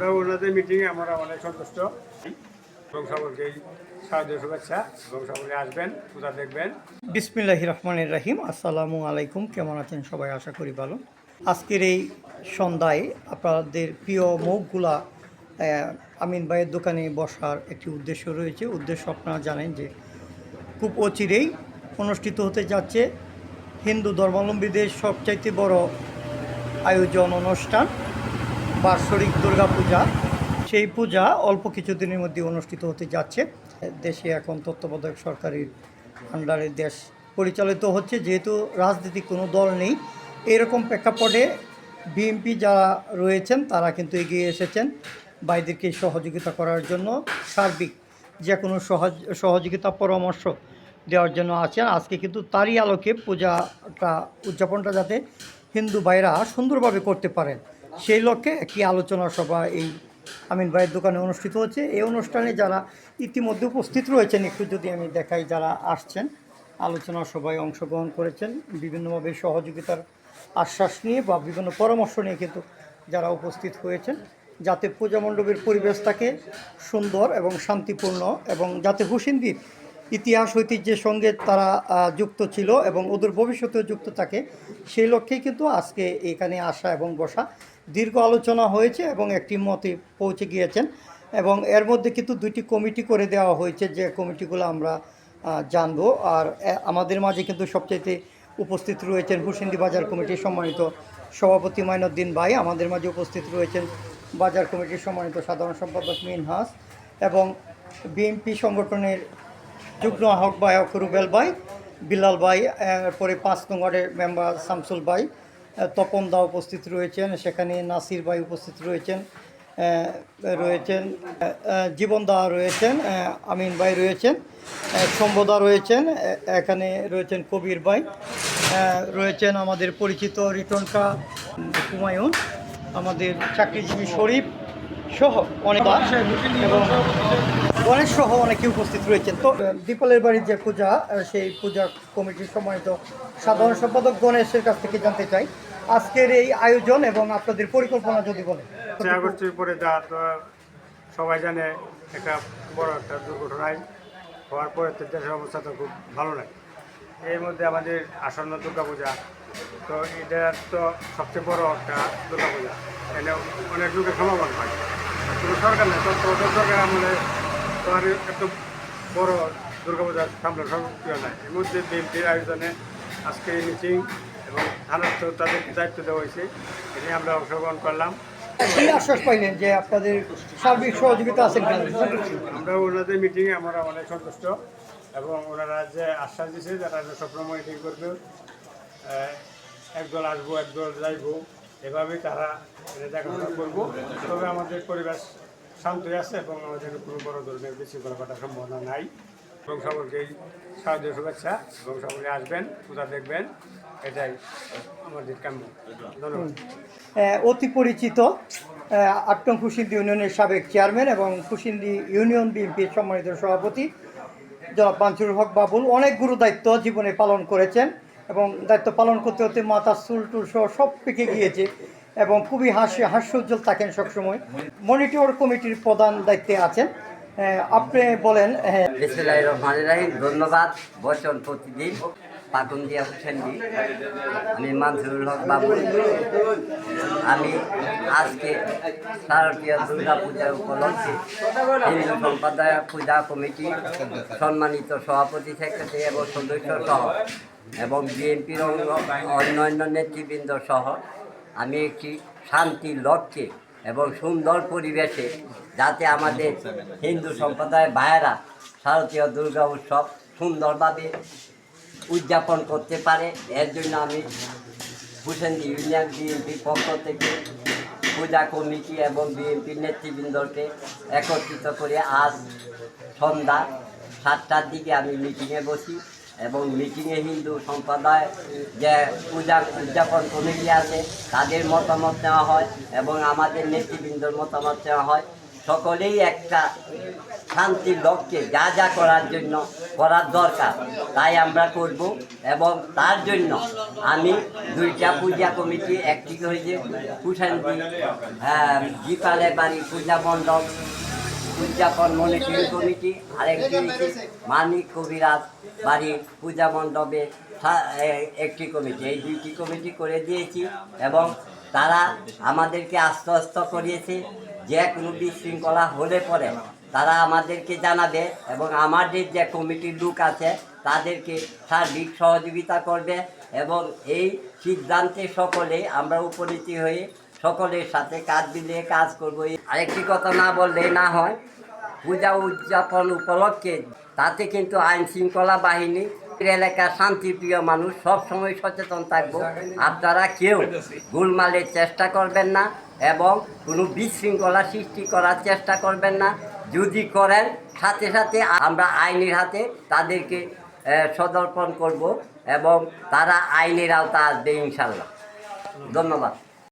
আমরা ওনাদের মিটিংয়ে আমরা অনেক সন্তুষ্ট। এবং সাহায্য শুভেচ্ছা। আসবেন, পূজা দেখবেন। বিসমিল্লাহ রহমানের রাহিম। আসসালামু আলাইকুম। কেমন আছেন সবাই? আশা করি ভালো। আজকের এই সন্ধ্যায় আপনাদের প্রিয় মুখগুলা আমিন ভাইয়ের দোকানে বসার একটি উদ্দেশ্য রয়েছে। উদ্দেশ্য আপনারা জানেন যে খুব অচিরেই অনুষ্ঠিত হতে যাচ্ছে হিন্দু ধর্মাবলম্বীদের সবচাইতে বড় আয়োজন অনুষ্ঠান। বার্ষরিক দুর্গা পূজা সেই পূজা অল্প কিছুদিনের মধ্যে অনুষ্ঠিত হতে যাচ্ছে। দেশে এখন তত্ত্বাবধায়ক সরকারের আন্ডারে দেশ পরিচালিত হচ্ছে। যেহেতু রাজনীতি কোনো দল নেই, এরকম প্রেক্ষাপটে বিএনপি যারা রয়েছেন, তারা কিন্তু এগিয়ে এসেছেন বাইদেরকে সহযোগিতা করার জন্য। সার্বিক যে কোনো সহজ, সহযোগিতা পরামর্শ দেওয়ার জন্য আছেন। আজকে কিন্তু তারই আলোকে পূজাটা, উদযাপনটা যাতে হিন্দু ভাইরা সুন্দরভাবে করতে পারেন। সেই লক্ষ্যে একটি আলোচনা সভা এই আমিন ভাইয়ের দোকানে অনুষ্ঠিত হচ্ছে। এই অনুষ্ঠানে যারা ইতিমধ্যে উপস্থিত রয়েছেন, একটু যদি আমি দেখাই যারা আসছেন, আলোচনা সভায় অংশগ্রহণ করেছেন, বিভিন্নভাবে সহযোগিতার আশ্বাস নিয়ে বা বিভিন্ন পরামর্শ নিয়ে কিন্তু যারা উপস্থিত হয়েছেন, যাতে পূজা মণ্ডপের পরিবেশ থাকে সুন্দর এবং শান্তিপূর্ণ এবং যাতে হুসিন্দির ইতিহাস, ঐতিহ্যের সঙ্গে তারা যুক্ত ছিল এবং ওদের ভবিষ্যতেও যুক্ত থাকে, সেই লক্ষ্যেই কিন্তু আজকে এখানে আসা এবং বসা দীর্ঘ আলোচনা হয়েছে এবং একটি মতে পৌঁছে গিয়েছেন এবং এর মধ্যে কিন্তু দুইটি কমিটি করে দেওয়া হয়েছে, যে কমিটিগুলো আমরা জানব। আর আমাদের মাঝে কিন্তু সবচাইতে উপস্থিত রয়েছেন হুসিন্দি বাজার কমিটির সম্মানিত সভাপতি মাইনুদ্দিন ভাই, আমাদের মাঝে উপস্থিত রয়েছেন বাজার কমিটির সম্মানিত সাধারণ সম্পাদক মিনহাস এবং বিএনপি সংগঠনের যুগ্ম আহ্বায়ক রুবেল ভাই, বিলাল ভাই, এরপরে পাঁচ নং ওয়ার্ডের মেম্বার শামসুল ভাই তপন দা উপস্থিত রয়েছেন, সেখানে নাসির ভাই উপস্থিত রয়েছেন রয়েছেন জীবন দা রয়েছেন আমিন ভাই রয়েছেন শম্ভদা রয়েছেন এখানে রয়েছেন কবির ভাই রয়েছেন আমাদের পরিচিত রিটনকা হুমায়ুন, আমাদের চাকরিজীবী শরীফ সহ অনেক এবং গণেশ সহ অনেকে উপস্থিত রয়েছেন। তো দীপলের বাড়ির যে পূজা সেই পূজা কমিটির সম্মানিত সাধারণ সম্পাদক গণেশের কাছ থেকে জানতে চাই। আজকের এই আয়োজন এবং আপনাদের পরিকল্পনা যদি বলেন। পরে যা সবাই জানে একটা বড় একটা দুর্ঘটনায় হওয়ার পরে তো দেশের অবস্থা তো খুব ভালো নয়। এর মধ্যে আমাদের আসন্ন দুর্গাপূজা, তো এটা তো সবচেয়ে বড় একটা দুর্গাপূজা। এনে অনেক লোকের সমাগম হয়। কোনো সরকার নেই, তো সরকার আমলে তো আর এত বড় দুর্গাপূজা সামনে সক্রিয় নাই এর মধ্যে বিএনপির আয়োজনে আজকে মিটিং এবং থানার তো তাদেরকে দায়িত্ব দেওয়া হয়েছে। এ নিয়ে আমরা অংশগ্রহণ করলাম। কি আশ্বাস পাইলেন যে আপনাদের সার্বিক সহযোগিতা আছেন আমরা ওনাদের মিটিংয়ে আমরা অনেক সন্তুষ্ট এবং ওনারা যে আশ্বাস দিয়েছে যারা সবসময় মিটিং করবে। একদল আসব একদল যাইবো এভাবেই তারা দেখাশোনা করব। তবে আমাদের পরিবেশ শান্তই আছে এবং আমাদের কোনো বড় ধরনের বিশৃঙ্খলা সম্ভাবনা নাই। এবং সকলকেই সাহায্য শুভেচ্ছা এবং সকলে আসবেন পূজা দেখবেন। এটাই আমাদের কাম্য। অতি পরিচিত আহ, আট নং কুশিন্দি ইউনিয়নের সাবেক চেয়ারম্যান এবং কুশিন্দি ইউনিয়ন বিএনপির সম্মানিত সভাপতি জনাব মানসুর হক বাবুল। অনেক গুরু দায়িত্ব জীবনে পালন করেছেন এবং দায়িত্ব পালন করতে করতে মাথা চুল টুল সহ সব পেকে গিয়েছে এবং খুবই হাস্য হাস্যোজ্জ্বল থাকেন সবসময়। মনিটর কমিটির প্রধান দায়িত্বে আছেন। আপনি বলেন হ্যাঁ ধন্যবাদ। বচন প্রতিদিন। পাকুন্দিয়া হোসেনজি আমি মানসুরুল হক বাবু। আমি আজকে শারদীয় দুর্গা পূজার উপলক্ষে হিন্দু সম্প্রদায় পূজা কমিটি সম্মানিত সভাপতি সেক্রেটারি এবং সদস্য সহ এবং বিএনপির অন্যান্য নেতৃবৃন্দ সহ আমি একটি শান্তির লক্ষ্যে এবং সুন্দর পরিবেশে যাতে আমাদের হিন্দু সম্প্রদায়ের ভাইয়েরা শারদীয় দুর্গা উৎসব সুন্দরভাবে উদযাপন করতে পারে। এর জন্য আমি হুসেন ইউনিয়ন বিএনপির পক্ষ থেকে পূজা কমিটি এবং বিএনপির নেতৃবৃন্দকে একত্রিত করে আজ সন্ধ্যা সাতটার দিকে আমি মিটিংয়ে বসি এবং মিটিংয়ে হিন্দু সম্প্রদায় যে পূজা উদযাপন কমিটি আছে, তাদের মতামত নেওয়া হয় এবং আমাদের নেতৃবৃন্দর মতামত নেওয়া হয়। সকলেই একটা শান্তির লক্ষ্যে যা যা করার জন্য করার দরকার, তাই আমরা করব এবং তার জন্য আমি দুইটা পূজা কমিটি একটি হয়েছে। কুশান্তি জিপালে বাড়ি পূজা মণ্ডপ, উদযাপন মনিটরিং কমিটি, আরেকটি হচ্ছে মানিক কবিরাজ বাড়ির পূজা মণ্ডপে একটি কমিটি। এই দুইটি কমিটি করে দিয়েছি এবং তারা আমাদেরকে আস্ত আশ্বস্ত করিয়েছে যে কোনো বিশৃঙ্খলা হলে পরে তারা আমাদেরকে জানাবে এবং আমাদের যে কমিটির লোক আছে, তাদেরকে সার্বিক সহযোগিতা করবে এবং এই সিদ্ধান্তে সকলে আমরা উপনীত হয়ে সকলের সাথে কাজ মিলিয়ে কাজ করব। আরেকটি কথা না বললে না হয়, পূজা উদযাপন উপলক্ষে, তাতে কিন্তু আইন শৃঙ্খলা বাহিনী, এলাকার শান্তিপ্রিয় মানুষ সব সময় সচেতন থাকব। আপনারা কেউ গোলমালের চেষ্টা করবেন না এবং কোনো বিশৃঙ্খলা সৃষ্টি করার চেষ্টা করবেন না। যদি করেন, সাথে সাথে আমরা আইনের হাতে তাদেরকে সদর্পণ করব এবং তারা আইনের আওতা আসবে ইনশাল্লাহ। ধন্যবাদ।